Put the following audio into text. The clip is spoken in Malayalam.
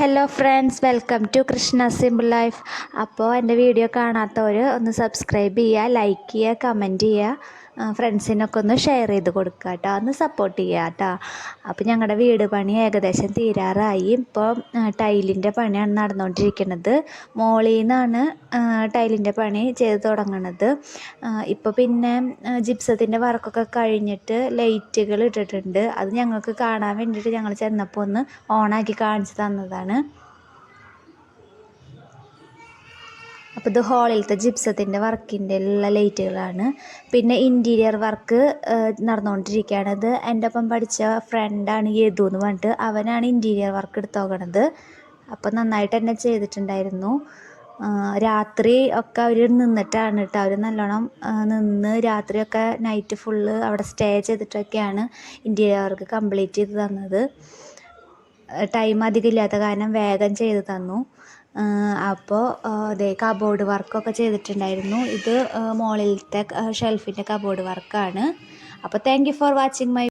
Hello friends welcome to Krishna simple life അപ്പോൾ എന്റെ വീഡിയോ കാണാത്തവർ ഒന്ന് സബ്സ്ക്രൈബ് ചെയ്യുക ലൈക്ക് ചെയ്യുക കമന്റ് ചെയ്യുക. ഫ്രണ്ട്സിനൊക്കെ ഒന്ന് ഷെയർ ചെയ്ത് കൊടുക്കുക കേട്ടോ ഒന്ന് സപ്പോർട്ട് ചെയ്യുക കേട്ടോ അപ്പോൾ ഞങ്ങളുടെ വീട് പണി ഏകദേശം തീരാറായി. ഇപ്പോൾ ടൈലിന്റെ പണിയാണ് നടന്നുകൊണ്ടിരിക്കുന്നത് മോളിൽ നിന്നാണ് ടൈലിന്റെ പണി ചെയ്ത് തുടങ്ങണത്. ഇപ്പോൾ പിന്നെ ജിപ്സത്തിന്റെ വർക്കൊക്കെ കഴിഞ്ഞിട്ട് ലൈറ്റുകൾ ഇട്ടിട്ടുണ്ട്. അത് ഞങ്ങൾക്ക് കാണാൻ വേണ്ടിയിട്ട് ഞങ്ങൾ ചെന്നപ്പോൾ ഒന്ന് ഓണാക്കി കാണിച്ചു തന്നതാണ്. അപ്പോൾ ഇത് ഹാളിലത്തെ ജിപ്സത്തിന്റെ വർക്കിന്റെ എല്ലാ ലൈറ്റുകളാണ്. പിന്നെ ഇന്റീരിയർ വർക്ക് നടന്നുകൊണ്ടിരിക്കുകയാണ് ഇത് എന്റെ ഒപ്പം പഠിച്ച ഫ്രണ്ടാണ് യദു എന്ന് പറഞ്ഞിട്ട് അവനാണ് ഇന്റീരിയർ വർക്ക് എടുത്തു നോക്കണത് അപ്പോൾ നന്നായിട്ട് തന്നെ ചെയ്തിട്ടുണ്ടായിരുന്നു. രാത്രി ഒക്കെ അവർ നിന്നിട്ടാണ് കേട്ടോ അവർ നല്ലോണം നിന്ന് രാത്രിയൊക്കെ നൈറ്റ് ഫുള്ള് അവിടെ സ്റ്റേ ചെയ്തിട്ടൊക്കെയാണ് ഇന്റീരിയർ വർക്ക് കംപ്ലീറ്റ് ചെയ്ത് തന്നത്. ടൈം അധികം ഇല്ലാത്ത കാരണം വേഗം ചെയ്ത് തന്നു. അപ്പോൾ ദേ കബോർഡ് വർക്കൊക്കെ ചെയ്തിട്ടുണ്ടായിരുന്നു. ഇത് മുകളിലത്തെ ഷെൽഫിന്റെ കബോർഡ് വർക്കാണ് അപ്പോൾ thank you for watching my